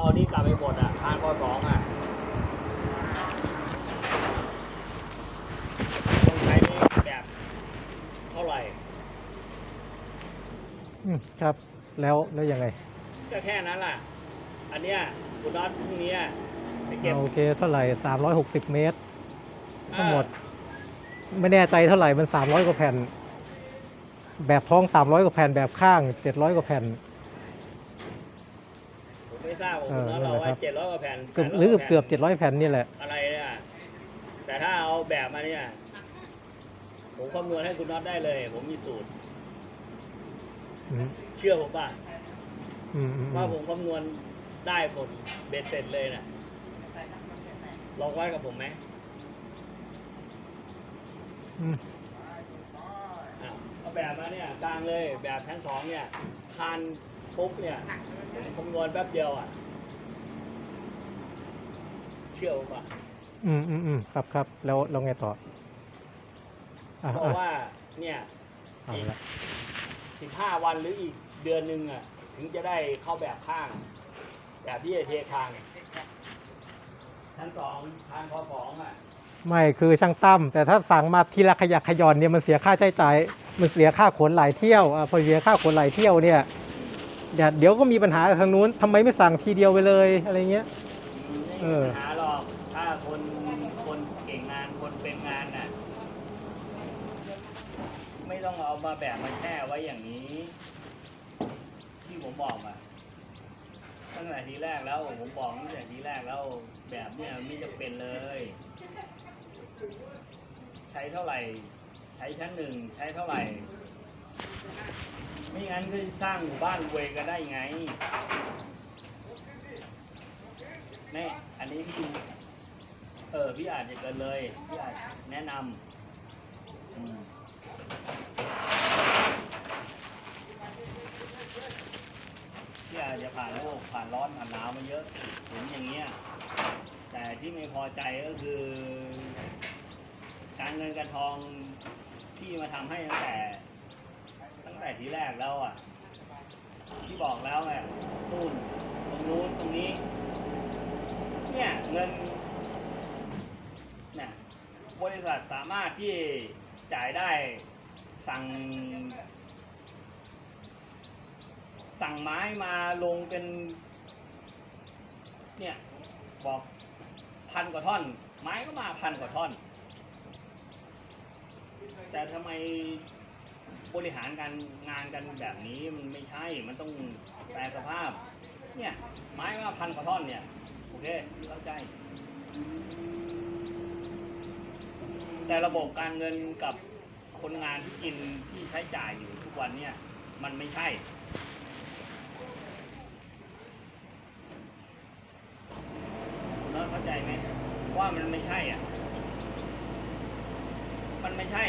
เอานี่กลับไปหมดอะทานพอสองอะต้องใช้แบบเท่าไหร่ อืมครับ แล้วแล้วยังไงก็แค่นั้นแหละอันเนี้ยคุณน็อตพรุ่งนี้ไปเก็บโอเคเท่าไหร่สามร้อยหกสิบเมตร ทั้งหมดอ่ไม่แน่ใจเท่าไหร่มันสามร้อยกว่าแผ่น แบบท้องสามร้อยกว่าแผ่นแบบข้างเจ็ดร้อยกว่าแผ่นาผม ไม่ทราบว่าเอคุณอน็อตนั่นเราแหละครัว่าบเจ็ดร้อยกว่าแผ่นเกือบ800หรือว่าแผ่นเกือบเจ็ดร้อยแผ่นนี่แหละ อะไรเนี่ยแต่ถ้าเอาแบบมาเนี่ย ผมคำนวณให้คุณน็อตได้เลย ผมมีสูตรอืมเชื่อผมป่ะอืมอืมอืว่ามผมคำนวณได้ผลเบ็ดเสร็จเลยนะลองวัดกับผมไหมอืมอะเอาแบบมาเนี่ยกลางเลยแบบชั้นสองเนี่ยคาน ปุ๊บเนี่ยผมคำนวณแป๊บเดียวอะ เชื่อผมป่ะอืมอืมอืมครับครับแล้วแล้วไงต่ออะบอกอะว่า เนี่ยเอาอีกละสิบห้าวันหรืออีกเดือนหนึ่งอะ ถึงจะได้เข้าแบบข้าง แบบที่จะเทคางชั้นสองทางพอสองอะไม่คือช่างตั้มแต่ถ้าสั่งมาทีละขยักขยอนเนี่ยมันเสียค่าใช้จ่ายมันเสียค่าขนหลายเที่ยวอะพอเสียค่าขนหลายเที่ยวเนี่ย เดี๋ยวเดี๋ยวก็มีปัญหาทางนู้นทำไมไม่สั่งทีเดียวไปเลยอะไรเงี้ยไม่เอมีอปัญหาหรอก ถ้าคนคนเก่งงานคนเป็นงานน่ะ ไม่ต้องเอามาแบบมาแช่ไว้อย่างนี้ ที่ผมบอกอะตั้งแต่ทีแรกแล้วผมบอกตั้งแต่ทีแรกแล้วแบบเนี้ยไม่จำเป็นเลย ใช้เท่าไหร่ ใช้ชั้นหนึ่งใช้เท่าไหร่ ไม่งั้นก็สร้างหมู่บ้านรวยกันได้ไงแม่อันนี้พี่เออพี่อาจจะเกินเลยพี่อาจแนะนำอืมพี่อาจจะผ่านโลกผ่านร้อนผ่านหนาวมาเยอะเห็นอย่างเงี้ย แต่ที่ไม่พอใจก็คือ การเงินการทองที่มาทำให้ตั้งแต่ ทีแรกแล้วอะ ที่บอกแล้วไงนู่นตรงนู้นตรงนี้ เนี่ยเงินเนี่ยบริษัทสามารถที่จ่ายได้สั่ง สั่งไม้มาลงเป็น เนี่ยบอกพันกว่าท่อน ไม้ก็มาพันกว่าท่อน แต่ทำไม บริหารการงานกันแบบนี้มันไม่ใช่ มันต้องแปลสภาพ เนี่ยไม้มาพันกว่าท่อนเนี่ย โอเคเข้าใจ แต่ระบบการเงินกับคนงานที่กินที่ใช้จ่ายอยู่ทุกวันเนี่ย มันไม่ใช่คุณน้อเข้าใจไหมว่ามันไม่ใช่อะ มันไม่ใช่